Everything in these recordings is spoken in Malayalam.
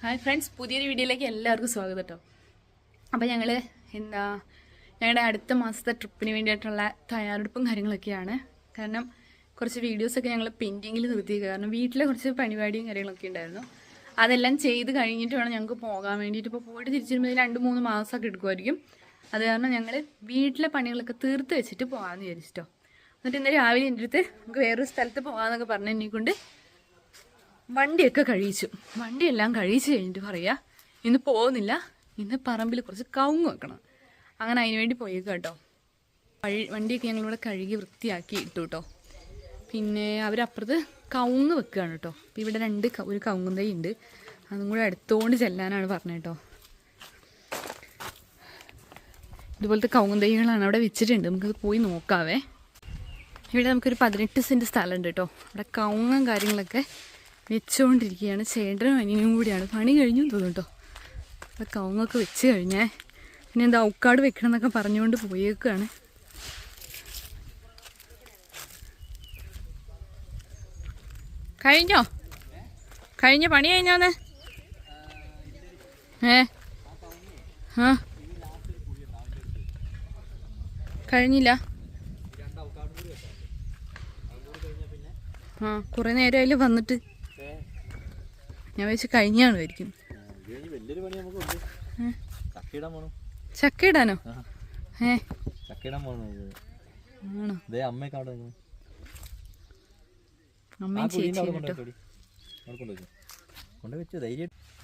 ഹായ് ഫ്രണ്ട്സ് പുതിയൊരു വീഡിയോയിലേക്ക് എല്ലാവർക്കും സ്വാഗതം കേട്ടോ അപ്പോൾ ഞങ്ങൾ എന്താ ഞങ്ങളുടെ അടുത്ത മാസത്തെ ട്രിപ്പിന് വേണ്ടിയിട്ടുള്ള തയ്യാറെടുപ്പും കാര്യങ്ങളൊക്കെയാണ്. കാരണം കുറച്ച് വീഡിയോസൊക്കെ ഞങ്ങൾ പെൻഡിങ്ങിൽ നിർത്തി. കാരണം വീട്ടിലെ കുറച്ച് പരിപാടിയും കാര്യങ്ങളൊക്കെ ഉണ്ടായിരുന്നു. അതെല്ലാം ചെയ്ത് കഴിഞ്ഞിട്ട് വേണം ഞങ്ങൾക്ക് പോകാൻ വേണ്ടിയിട്ട്. ഇപ്പോൾ പോയിട്ട് തിരിച്ചു വരുമ്പോൾ രണ്ട് മൂന്ന് മാസമൊക്കെ എടുക്കുമായിരിക്കും. അത് കാരണം ഞങ്ങൾ വീട്ടിലെ പണികളൊക്കെ തീർത്ത് വെച്ചിട്ട് പോകാമെന്ന് വിചാരിച്ചിട്ടോ. എന്നിട്ട് ഇന്ന് രാവിലെ എന്റെ അടുത്ത് നമുക്ക് വേറൊരു സ്ഥലത്ത് പോകാമെന്നൊക്കെ പറഞ്ഞ് എന്നെ കൊണ്ട് വണ്ടിയൊക്കെ കഴിയിച്ചു വണ്ടിയെല്ലാം കഴിയിച്ചു കഴിഞ്ഞിട്ട് പറയാ ഇന്ന് പോകുന്നില്ല. ഇന്ന് പറമ്പിൽ കുറച്ച് കവുങ്ങ് വെക്കണം. അങ്ങനെ അതിന് വേണ്ടി പോയേക്കാം കേട്ടോ. വഴി വണ്ടിയൊക്കെ ഞങ്ങളിവിടെ കഴുകി വൃത്തിയാക്കി ഇട്ടു കേട്ടോ. പിന്നെ അവരപ്പുറത്ത് കവുങ്ങ് വെക്കുകയാണ് കേട്ടോ. അപ്പോൾ ഇവിടെ രണ്ട് ഒരു കവുങ്ങും തൈ ഉണ്ട്. അതും കൂടെ എടുത്തുകൊണ്ട് ചെല്ലാനാണ് പറഞ്ഞത് കേട്ടോ. ഇതുപോലത്തെ കവുങ്ങും തൈകളാണ് അവിടെ വെച്ചിട്ടുണ്ട്. നമുക്കത് പോയി നോക്കാവേ. ഇവിടെ നമുക്കൊരു പതിനെട്ട് സെന്റ് സ്ഥലമുണ്ട് കേട്ടോ. അവിടെ കവുങ്ങും കാര്യങ്ങളൊക്കെ വെച്ചുകൊണ്ടിരിക്കുകയാണ് ചേട്ടനും അനിയനും കൂടിയാണ്. പണി കഴിഞ്ഞു തോന്നുട്ടോ അവിടെ കവുങ്ങൊക്കെ വെച്ച് കഴിഞ്ഞേ. പിന്നെ എന്താ ഔക്കാട് വെക്കണം എന്നൊക്കെ പറഞ്ഞുകൊണ്ട് പോയേക്കാണ് കഴിഞ്ഞോ? കഴിഞ്ഞ പണി കഴിഞ്ഞോന്ന്? ഏ? കഴിഞ്ഞില്ല. ആ കുറേ നേരം വന്നിട്ട്. ഞാൻ വെച്ച് കഴിഞ്ഞാണ് വരിക്കും ചക്ക ഇടാനോ? ഏ? അമ്മയും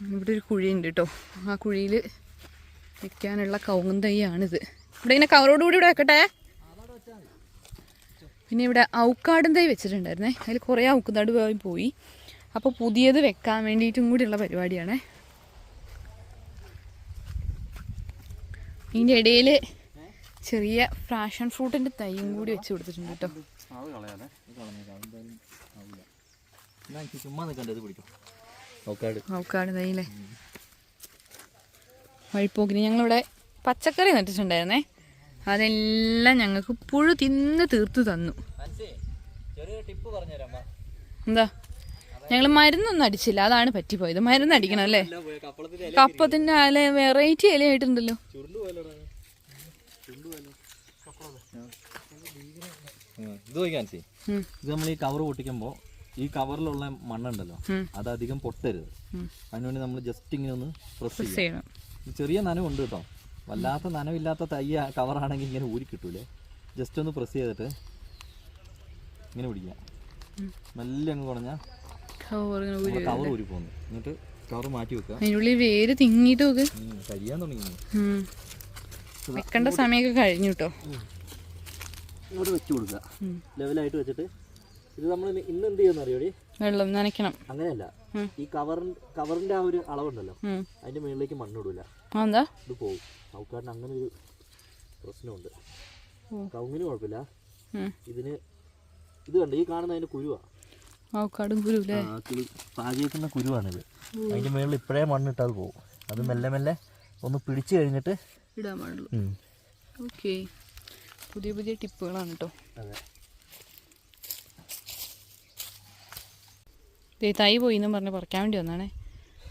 ഇവിടെ ഒരു കുഴിയുണ്ട് കേട്ടോ ആ കുഴിയിൽ വെക്കാനുള്ള കവുങ്ങും തൈയാണിത്. ഇവിടെ ഇങ്ങനെ കവറോട് കൂടി ഇവിടെ വെക്കട്ടെ? പിന്നെ ഇവിടെ ഔക്കാടും തൈ വെച്ചിട്ടുണ്ടായിരുന്നേ. അതിൽ കുറേ ഔക്കുന്നാട് പോയി. അപ്പോൾ പുതിയത് വെക്കാൻ വേണ്ടിയിട്ടും കൂടിയുള്ള പരിപാടിയാണേ. ഇതിന്റെ ഇടയിൽ ചെറിയ ഫ്രാഷൻ ഫ്രൂട്ടിന്റെ തൈയും കൂടി വെച്ച് കൊടുത്തിട്ടുണ്ട് കേട്ടോ. ഔക്കാട് തൈയിലെ വഴിപ്പോക്കിന് ഞങ്ങളിവിടെ പച്ചക്കറി നട്ടിട്ടുണ്ടായിരുന്നേ. അതെല്ലാം ഞങ്ങൾക്ക് പുഴു തിന്ന് തീർത്തു തന്നു. എന്താ? ഞങ്ങൾ മരുന്നൊന്നും അടിച്ചില്ല. അതാണ് പറ്റിപ്പോയത്. മരുന്ന് അടിക്കണം അല്ലേ? കപ്പത്തിന്റെ അല വെറൈറ്റി ഇല ആയിട്ടുണ്ടല്ലോ ഇത് നമ്മൾ ഈ കവർ പൊട്ടിക്കുമ്പോൾ ഈ കവറിലുള്ള മണ്ണുണ്ടല്ലോ. അത് അധികം പൊട്ടരുത്. അതിനുവേണ്ടി നമ്മൾ ജസ്റ്റ് ഇങ്ങനെ ഒന്ന് പ്രസ് ചെയ്യണം. ചെറിയ നനവുണ്ട് കേട്ടോ. വല്ലാത്ത നനവില്ലാത്ത തൈ കവറാണെങ്കിൽ ഇങ്ങനെ ഊരി കിട്ടൂലേ. ജസ്റ്റ് ഒന്ന് പ്രസ് ചെയ്തിട്ട് ഇങ്ങനെ പിടിക്കാം. നല്ല അങ്ങ് കുറഞ്ഞാൽ കവർ ഊരി പോകുന്നു എന്നിട്ട് കവർ മാറ്റി വെക്കുക. അതിനുള്ളിൽ വേര് തിങ്ങിട്ട് നോക്ക്. കഴിയാൻ തുടങ്ങി. വെക്കേണ്ട സമയമൊക്കെ കഴിഞ്ഞു കേട്ടോ ഇങ്ങോട്ട് വെച്ച് കൊടുക്കുക. ലെവലായിട്ട് വെച്ചിട്ട് ഇത് നമ്മൾ ഇന്ന് എന്ത് ചെയ്യുന്ന അറിയോടി വെള്ളം നനയ്ക്കണം. അങ്ങനെയല്ല. ഈ കവറിൻ കവറിന്റെ ആ ഒരു അളവുണ്ടല്ലോ. അതിന്റെ മുകളിലേക്ക് മണ്ണിടൂല എന്താ ഇത് പോകും കവുക്കാരന് അങ്ങനെ ഒരു പ്രശ്നമുണ്ട്. കവുങ്ങിന് കുഴപ്പമില്ല. ഇതിന് ഇത് കണ്ടോ? ഈ കാണുന്ന അതിന്റെ കുരുവാ. പാചകക്കുന്ന കുരുവാണിത്. അതിന്റെ മുകളിൽ ഇപ്പോഴേ മണ്ണിട്ട് അത് പോകും അത് മെല്ലെ മെല്ലെ ഒന്ന് പിടിച്ചു കഴിഞ്ഞിട്ട് ഇടാൻ പാടുള്ളൂ. ഓക്കെ. പുതിയ പുതിയ ടിപ്പുകളാണ് കേട്ടോ. അതെ. തൈ പോയി എന്ന് പറഞ്ഞ് പറിക്കാൻ വേണ്ടി വന്നാണേ.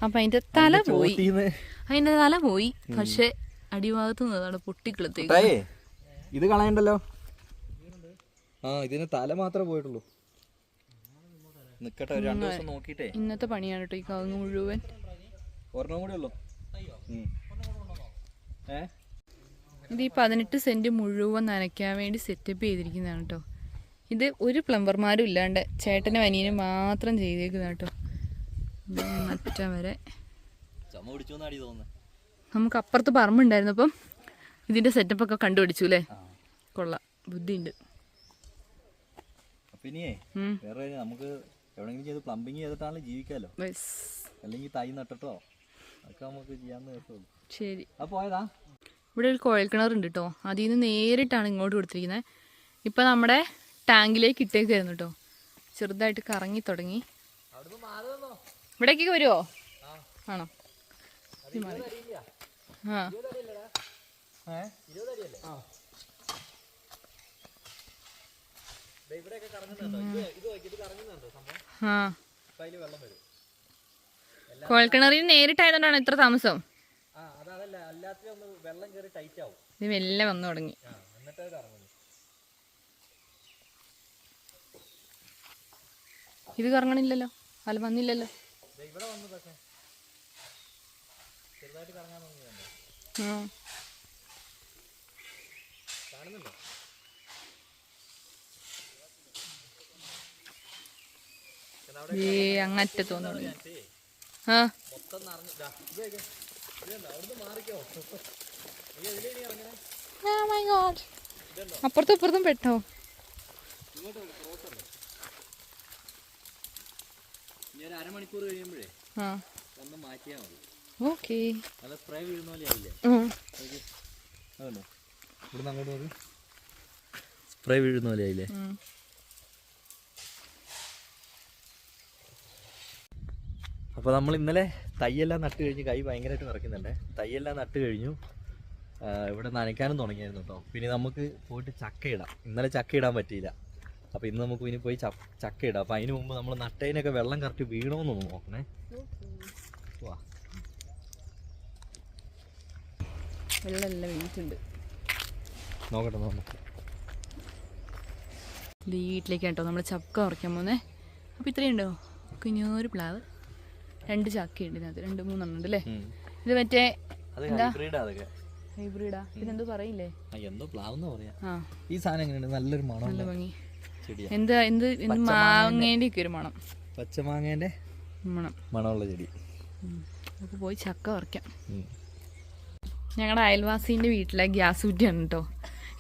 അപ്പം അതിന്റെ തല പോയി. അതിന്റെ അതിന്റെ തല പോയി. പക്ഷെ അടിഭാഗത്ത് നിന്നതാണ് പൊട്ടിക്കിളത്തേക്ക് ഇത് കളയണ്ടല്ലോ? ആ ഇതിന് തല മാത്രമേ പോയിട്ടുള്ളൂ. നിക്കട്ടെ രണ്ടു ദിവസം നോക്കിട്ടേ ഇന്നത്തെ പണിയാണ് കേട്ടോ ഈ കവുങ്ങ് മുഴുവൻ. ഒരെണ്ണം കൂടി ഉള്ളു. ഏ? ഇത് ഈ പതിനെട്ട് സെന്റ് മുഴുവൻ നനയ്ക്കാൻ വേണ്ടി സെറ്റപ്പ് ചെയ്തിരിക്കുന്നതാണ് കേട്ടോ ഇത് ഒരു പ്ലംബർമാരും ഇല്ലാണ്ട് ചേട്ടനും അനിയനും മാത്രം ചെയ്തേക്കുന്ന കേട്ടോ മറ്റം വരെ. നമുക്ക് അപ്പുറത്ത് പറമ്പുണ്ടായിരുന്നു അപ്പം ഇതിന്റെ സെറ്റപ്പ് ഒക്കെ കണ്ടുപിടിച്ചു അല്ലേ? കൊള്ളാം. ബുദ്ധിയുണ്ട്. വേറെ നമുക്ക് എവിടെങ്കിലും ചെയ്ത് പ്ലംബിങ് ചെയ്തിട്ടാണ് ജീവിക്കാമല്ലോ ബസ്. അല്ലെങ്കിൽ തൈ നട്ടിട്ടോ? അതൊക്കെ നമുക്ക് ചെയ്യാന്ന് കേട്ടുള്ളൂ ശരി. ആ പോയതാ. ഇവിടെ ഒരു കുഴൽ ഉണ്ട് കേട്ടോ അതിൽ നിന്ന് നേരിട്ടാണ് ഇങ്ങോട്ട് കൊടുത്തിരിക്കുന്നത്. ഇപ്പം നമ്മുടെ ടാങ്കിലേക്ക് ഇട്ടേക്കായിരുന്നു കേട്ടോ ചെറുതായിട്ട് കറങ്ങി തുടങ്ങി. ഇവിടേക്ക് വരുമോ ആണോ? ഇത്. ആ ആ. അതിൽ വെള്ളം വരും. നേരിട്ടായതുകൊണ്ടാണ് ഇത്ര താമസം. ആ അതല്ല അല്ലാത്ത ഒന്ന് വെള്ളം കയറി ടൈറ്റ് ആവും. ഇത് മെല്ലെ വന്നു തുടങ്ങി. ആ എന്നിട്ട് അത് ഇറങ്ങുന്നു ഇത് കറങ്ങണില്ലല്ലോ. അല്ല വന്നില്ലല്ലോ. ഇവിടെ വന്നു പക്ഷേ. ചെറുതായിട്ട് കറങ്ങാൻ തുടങ്ങി ആ. കാണുന്നുണ്ടോ ഏ അങ്ങറ്റ തോന്നുന്നു ആ മൊത്തം നിറഞ്ഞു ദാ, ഇത് നോക്കിയേ. ഇത് കണ്ടോ? അവിടുന്ന് മാറിക്കോ നീ എവിടെയാ നീ ഇറങ്ങണേ അങ്ങറ്റ തോന്നുന്നു. God. അപ്പുറത്തും ഇപ്പുറത്തും പെട്ടോ? ഇങ്ങോട്ട് വരൂ, ക്രോസ് ഉണ്ട് ഇനി ഒരു അരമണിക്കൂർ കഴിയുമ്പോഴേ ആ. ഒന്ന് മാറ്റിയാൽ മതി. ഓക്കെ. നല്ല സ്പ്രേ വീഴുന്ന പോലെ ആയില്ലേ? അതുണ്ടോ? ഇവിടുന്ന് അങ്ങോട്ട് സ്പ്രേ വീഴുന്ന പോലെ ആയില്ലേ? അപ്പോൾ നമ്മൾ ഇന്നലെ തയ്യെല്ലാം നട്ട് കഴിഞ്ഞ് കൈ ഭയങ്കരമായിട്ട് നിറയ്ക്കുന്നുണ്ട്. തയ്യെല്ലാം നട്ട് കഴിഞ്ഞു. ഇവിടെ നനയ്ക്കാനും തുടങ്ങിയായിരുന്നു കേട്ടോ പിന്നെ നമുക്ക് പോയിട്ട് ചക്ക ഇടാം. ഇന്നലെ ചക്ക ഇടാൻ പറ്റിയില്ല. അപ്പോൾ ഇന്ന് നമുക്ക് ഇനി പോയി ചക്ക ഇടാം. അപ്പോൾ അതിന് മുമ്പ് നമ്മൾ നട്ടതിനൊക്കെ വെള്ളം കറക്റ്റ് വീണോന്ന് നോക്കണേ. വാ. വെള്ളമെല്ലാം വീണിട്ടുണ്ട്. നോക്കട്ടെ നമുക്ക് വീട്ടിലേക്കാണ് കേട്ടോ നമ്മൾ ചക്ക ഉറക്കാൻ പോകുന്നേ അപ്പോൾ ഇത്രയുണ്ടോ കുഞ്ഞൊരു പ്ലാവ്. രണ്ട് ചാക്കിയുണ്ട് ഇതിനകത്ത്. രണ്ട് മൂന്നെണ്ണം ഉണ്ട് അല്ലേ ഇത് മറ്റേ എന്താ? ഹൈബ്രിഡ് ഇതെന്തോ പറയില്ലേ? എന്തോ പ്ലാവെന്ന് പറയാ. ഈ സാധനം എങ്ങനെയുണ്ട്? നല്ലൊരു നല്ല മണമുള്ള ഭംഗി എന്താ എന്ത് എന്ത് മാങ്ങേന്റെ ഒക്കെ ഒരു മണം. പച്ചമാങ്ങേന്റെ മണം. മണമുള്ള ചെടി. നമുക്ക് പോയി ചക്ക പറിക്കാം. ഞങ്ങളുടെ അയൽവാസീന്റെ വീട്ടിലെ ഗ്യാസ് കുറ്റിയാണ് കേട്ടോ.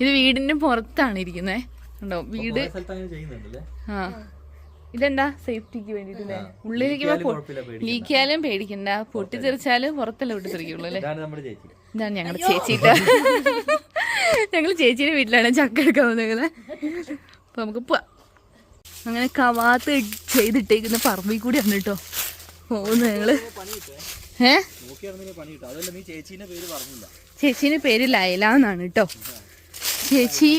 ഇത് വീടിന്റെ പുറത്താണ് ഇരിക്കുന്നത് ഉണ്ടോ വീട് ആ. ഇതെന്താ? സേഫ്റ്റിക്ക് വേണ്ടിട്ട് ഉള്ളിലേക്ക് ലീക്കിയാലും പേടിക്കണ്ട. പൊട്ടിത്തെറിച്ചാലും പുറത്തല്ലേ വിട്ടിത്തെറിക്കുള്ളു അല്ലേ? ഇതാണ് നമ്മുടെ ചേച്ചി. ഇതാണ് ഞങ്ങളുടെ ചേച്ചിയുടെ ഞങ്ങൾ ചേച്ചിയുടെ വീട്ടിലാണ് ചക്ക എടുക്കാൻ പോകുന്നത് അപ്പൊ നമുക്ക് പോവാം. അങ്ങനെ കവാത്ത് ചെയ്തിട്ടേക്കുന്ന പറമ്പിൽ കൂടിയാണ് കേട്ടോ. പോകുന്നു ഞങ്ങൾ. ഏ? ചേച്ചീന്റെ പേര് പറഞ്ഞില്ല. ചേച്ചീന്റെ പേര് ലൈല എന്നാണ് കേട്ടോ. ചേച്ചി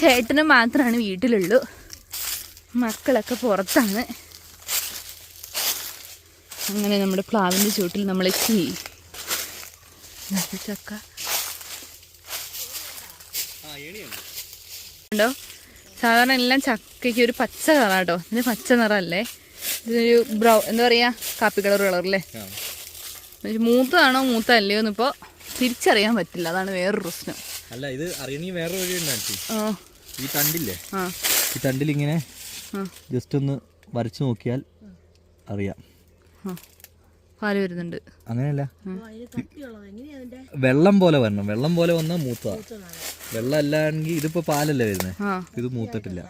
ചേട്ടന് മാത്രമാണ് വീട്ടിലുള്ളൂ. മക്കളൊക്കെ പുറത്താണ്. അങ്ങനെ നമ്മുടെ പ്ലാവിന്റെ ചൂട്ടിൽ നമ്മൾ എത്തി. ചക്ക. ഉണ്ടോ? സാധാരണ എല്ലാം ചക്കയ്ക്ക് ഒരു പച്ച കളറാണ് കേട്ടോ ഇതിന് പച്ച നിറമല്ലേ ഇതൊരു ബ്രൗ എന്താ പറയുക കാപ്പി കളർ കളറല്ലേ? മൂത്തതാണോ മൂത്ത അല്ലയോ എന്നിപ്പോൾ തിരിച്ചറിയാൻ പറ്റില്ല. അതാണ് വേറൊരു പ്രശ്നം. അല്ല ഇത് അറിയണമെങ്കിൽ വേറെ വഴി ഉണ്ടാക്കി ഈ തണ്ടില്ലേ? ഈ തണ്ടിൽ ഇങ്ങനെ ജസ്റ്റ് ഒന്ന് വരച്ചു നോക്കിയാൽ അറിയാം. ആ. പാൽ വരുന്നുണ്ട്. അങ്ങനെയല്ല. വെള്ളം പോലെ വരണം. വെള്ളം പോലെ വന്ന മൂത്തതാ. വെള്ളം അല്ലാണെങ്കിൽ ഇതിപ്പോ പാലല്ലേ വരുന്നത് ഇത് മൂത്തിട്ടില്ല.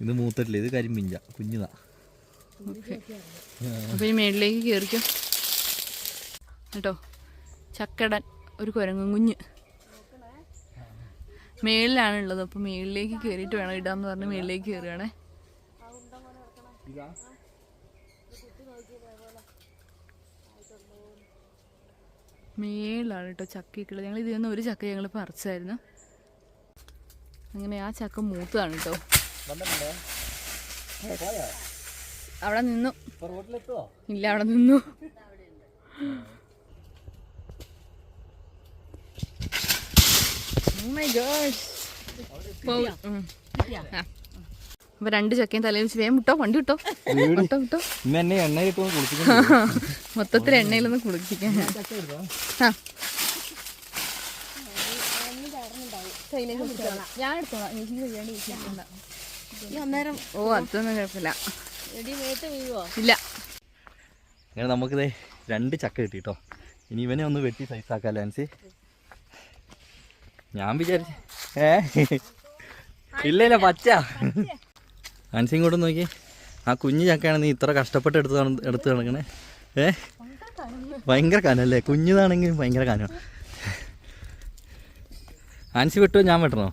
ഇത് മൂത്തിട്ടില്ല. ഇത് കരിമ്പിഞ്ച. കുഞ്ഞുതാ. ഈ മേളിലേക്ക് കയറിക്കോ കേട്ടോ? ചക്കടൻ ഒരു കുരങ്ങും കുഞ്ഞ്. മേളിലാണുള്ളത്. അപ്പൊ അപ്പോൾ മേളിലേക്ക് കയറിയിട്ട് വേണം ഇടാന്ന് പറഞ്ഞ് മേളിലേക്ക് കയറുകയാണേ മേളിലാണ് കേട്ടോ ചക്കിട്ടുള്ളത് ഞങ്ങൾ ഇതിൽ നിന്ന് ഒരു ചക്ക ഞങ്ങൾ പറിച്ചായിരുന്നു. അങ്ങനെ ആ ചക്ക മൂത്തതാണ് കേട്ടോ. അവിടെ നിന്നു. ഇല്ല അവിടെ നിന്നു. Oh my gosh. പോ- yeah. ആ. അപ്പൊ രണ്ട് ചക്കയും തലയിൽ വെച്ച് വേഗം വിട്ടോ വണ്ടി വിട്ടോ വിട്ടോ വിട്ടോ മൊത്തത്തിൽ എണ്ണയിലൊന്ന് കുളിപ്പിക്കാൻ. ആ ഞാൻ എടുത്തോളാം എനിക്ക്. ഓ അതൊന്നും കുഴപ്പമില്ല. ഇല്ല. അങ്ങനെ നമുക്കിതേ രണ്ട് ചക്ക കിട്ടി കേട്ടോ ഇനി ഇവനെ ഒന്ന് വെട്ടി സൈസാക്കാം ലാൻസി. ഞാൻ വിചാരിച്ചു ഏ? ഇല്ല ഇല്ല പച്ച. ലാൻസി കൂടെ നോക്കി. ആ കുഞ്ഞു ചക്കയാണ് നീ ഇത്ര കഷ്ടപ്പെട്ട് എടുത്ത് എടുത്ത് കിടക്കണേ ഏ? ഭയങ്കര കനല്ലേ? കുഞ്ഞിതാണെങ്കിൽ ഭയങ്കര കനോ ആൻസി വിട്ടോ ഞാൻ വെട്ടണോ?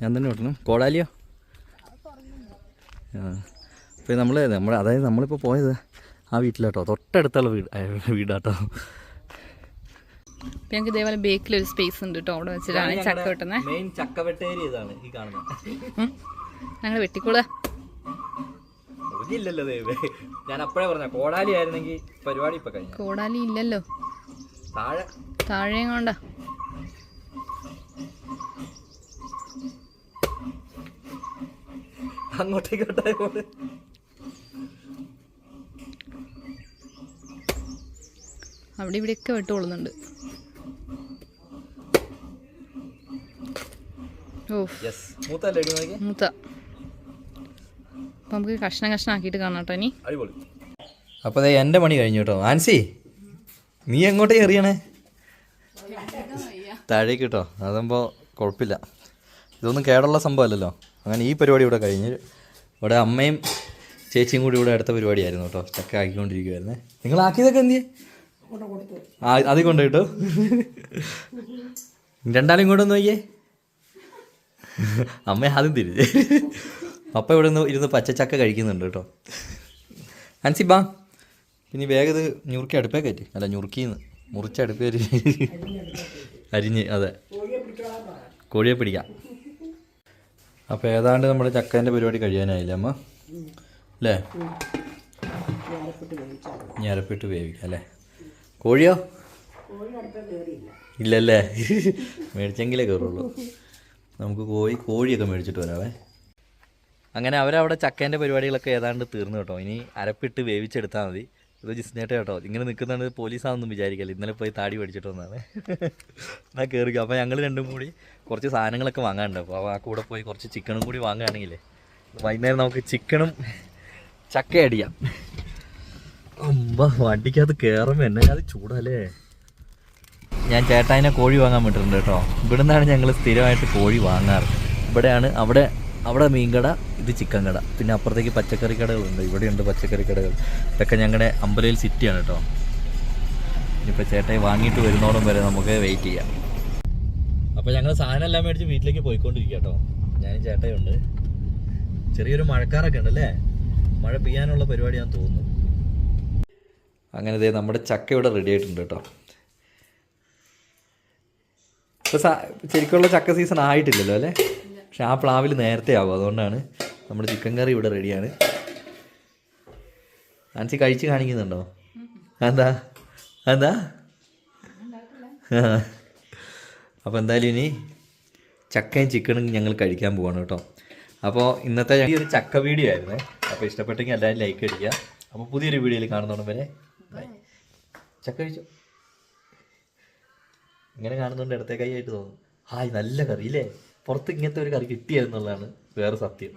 ഞാൻ തന്നെ വെട്ടണം. കോടാലിയോ? അപ്പോൾ നമ്മൾ നമ്മൾ അതായത് നമ്മളിപ്പോൾ പോയത് ആ വീട്ടിലാട്ടോ. തൊട്ടടുത്തുള്ള വീട് വീടാട്ടോ. ഇപ്പൊ ഞങ്ങൾക്ക് ഇതേപോലെ ബേക്കിൽ ഒരു സ്പേസ് ഉണ്ട് കേട്ടോ അവിടെ വെച്ചിട്ടാണ് ചക്ക വെട്ടുന്നത് മെയിൻ ചക്ക വെട്ടേരി ഇതാണ് ഈ കാണുന്നത് ഞങ്ങൾ വെട്ടിക്കോളുക. അറിഞ്ഞില്ലല്ലോ ദൈവേ ഞാൻ അപ്പോഴേ പറഞ്ഞ കോടാലി ആയിരുന്നെങ്കിൽ പരിപാടി ഇപ്പൊ കഴിഞ്ഞു. കോടാലി ഇല്ലല്ലോ. താഴെ. കൊണ്ട. അവിടെ ഇവിടെയൊക്കെ വിട്ടുകൊള്ളുന്നുണ്ട്. മൂത്ത. അപ്പം നമുക്ക് കഷ്ണം കഷ്ണം ആക്കിയിട്ട് കാണാം കേട്ടോ ഇനി. അപ്പൊ അപ്പോൾ അതെ എന്റെ പണി കഴിഞ്ഞു കേട്ടോ. ആൻസി നീ എങ്ങോട്ടേ എറിയണേ താഴേക്ക് കേട്ടോ. അതാകുമ്പോൾ കുഴപ്പമില്ല ഇതൊന്നും കേടുള്ള സംഭവമല്ലല്ലോ. അങ്ങനെ ഈ പരിപാടി ഇവിടെ കഴിഞ്ഞ് ഇവിടെ അമ്മയും ചേച്ചിയും കൂടി ഇവിടെ അടുത്ത പരിപാടിയായിരുന്നു കേട്ടോ. ചക്ക ആക്കിക്കൊണ്ടിരിക്കുവായിരുന്നേ. നിങ്ങൾ ആക്കിയതൊക്കെ എന്ത് ആ അതിൽ കൊണ്ട് കേട്ടോ. രണ്ടാളും ഇങ്ങോട്ടൊന്ന് നോക്കിയേ. അമ്മ ആദ്യം തിരിഞ്ഞ്. പപ്പ ഇവിടെ നിന്ന് ഇരുന്ന് പച്ചച്ചക്ക കഴിക്കുന്നുണ്ട് കേട്ടോ. അൻസി ബാ. വേഗം ഇത് ഞുറുക്കി അടുപ്പേ കയറ്റി. അല്ല ഞുറുക്കിന്ന്. മുറിച്ച് അടുപ്പേ അരിഞ്ഞ് അതെ. കോഴിയെ പിടിക്കാം. അപ്പോൾ ഏതാണ്ട് നമ്മുടെ ചക്കേന്റെ പരിപാടി കഴിയാനായില്ല അമ്മ? അല്ലേ? ഞരപ്പിട്ട് വേവിക്കാം അല്ലേ? കോഴിയോ? ഇല്ലല്ലേ? മേടിച്ചെങ്കിലേ കയറുള്ളൂ. നമുക്ക് കോഴി കോഴിയൊക്കെ മേടിച്ചിട്ട് വരാവേ. അങ്ങനെ അവരവിടെ ചക്കേന്റെ പരിപാടികളൊക്കെ ഏതാണ്ട് തീർന്നു കേട്ടോ. ഇനി അരപ്പിട്ട് വേവിച്ചെടുത്താൽ മതി. ഇത് ജിസ്നേട്ട കേട്ടോ. ഇങ്ങനെ നിൽക്കുന്നുണ്ട് പോലീസാണെന്നും വിചാരിക്കല്ല. ഇന്നലെ പോയി താടി പഠിച്ചിട്ട് വന്നതാണ്. എന്നാൽ കയറിക്കും അപ്പോൾ ഞങ്ങൾ രണ്ടും കൂടി കുറച്ച് സാധനങ്ങളൊക്കെ വാങ്ങാനുണ്ട്. അപ്പോൾ ആ കൂടെ പോയി കുറച്ച് ചിക്കനും കൂടി വാങ്ങുകയാണെങ്കിൽ വൈകുന്നേരം നമുക്ക് ചിക്കനും ചക്ക അടിയാം അമ്മ വണ്ടിക്കകത്ത് കയറുമ്പോൾ എന്നെ അത് ചൂടല്ലേ? ഞാൻ ചേട്ടായിനെ കോഴി വാങ്ങാൻ വിട്ടിട്ടുണ്ട് കേട്ടോ. ഇവിടുന്നാണ് ഞങ്ങൾ സ്ഥിരമായിട്ട് കോഴി വാങ്ങാറ്. ഇവിടെയാണ് അവിടെ അവിടെ മീൻകട ഇത് ചിക്കൻ കട. പിന്നെ അപ്പുറത്തേക്ക് പച്ചക്കറി കടകളുണ്ട്. ഇവിടെയുണ്ട് പച്ചക്കറി കടകൾ. ഇതൊക്കെ ഞങ്ങളുടെ അമ്പലയിൽ സിറ്റിയാണ് കേട്ടോ ഇനിയിപ്പോൾ ചേട്ടായി വാങ്ങിയിട്ട് വരുന്നോടം വരെ നമുക്ക് വെയിറ്റ് ചെയ്യാം. അപ്പോൾ ഞങ്ങൾ സാധനം എല്ലാം മേടിച്ച് വീട്ടിലേക്ക് പോയിക്കൊണ്ടിരിക്കുക കേട്ടോ ഞാനും ചേട്ടയുണ്ട് ചെറിയൊരു മഴക്കാറൊക്കെ ഉണ്ട് അല്ലേ മഴ പെയ്യാനുള്ള ഞാൻ തോന്നുന്നു. അങ്ങനെ ദേ നമ്മുടെ ചക്ക ഇവിടെ റെഡി ആയിട്ടുണ്ട് കേട്ടോ ഇപ്പോൾ ശരിക്കുള്ള ചക്ക സീസൺ ആയിട്ടില്ലല്ലോ അല്ലേ? പക്ഷെ ആ പ്ലാവിൽ നേരത്തെ ആവും. അതുകൊണ്ടാണ് നമ്മുടെ ചിക്കൻ കറി ഇവിടെ റെഡിയാണ്. ആൻസി കഴിച്ച് കാണിക്കുന്നുണ്ടോ? എന്താ എന്താ അപ്പോൾ എന്തായാലും ഇനി ചക്കയും ചിക്കനും ഞങ്ങൾ കഴിക്കാൻ പോവാണ് കേട്ടോ. അപ്പോൾ ഇന്നത്തെ ഈ ഒരു ചക്ക വീഡിയോ ആയിരുന്നു. അപ്പോൾ ഇഷ്ടപ്പെട്ടെങ്കിൽ എല്ലാവരും ലൈക്ക് അടിക്കുക. അപ്പോൾ പുതിയൊരു വീഡിയോയിൽ കാണുന്നുണ്ട് വരെ ചക്ക കഴിച്ചു? ഇങ്ങനെ കാണുന്നുണ്ട് ഇടത്തെ കൈയായിട്ട് തോന്നുന്നു ഹായ് നല്ല കറി ഇല്ലേ പുറത്ത് ഇങ്ങനത്തെ ഒരു കറി കിട്ടിയെന്നുള്ളതാണ് വേറെ സത്യം.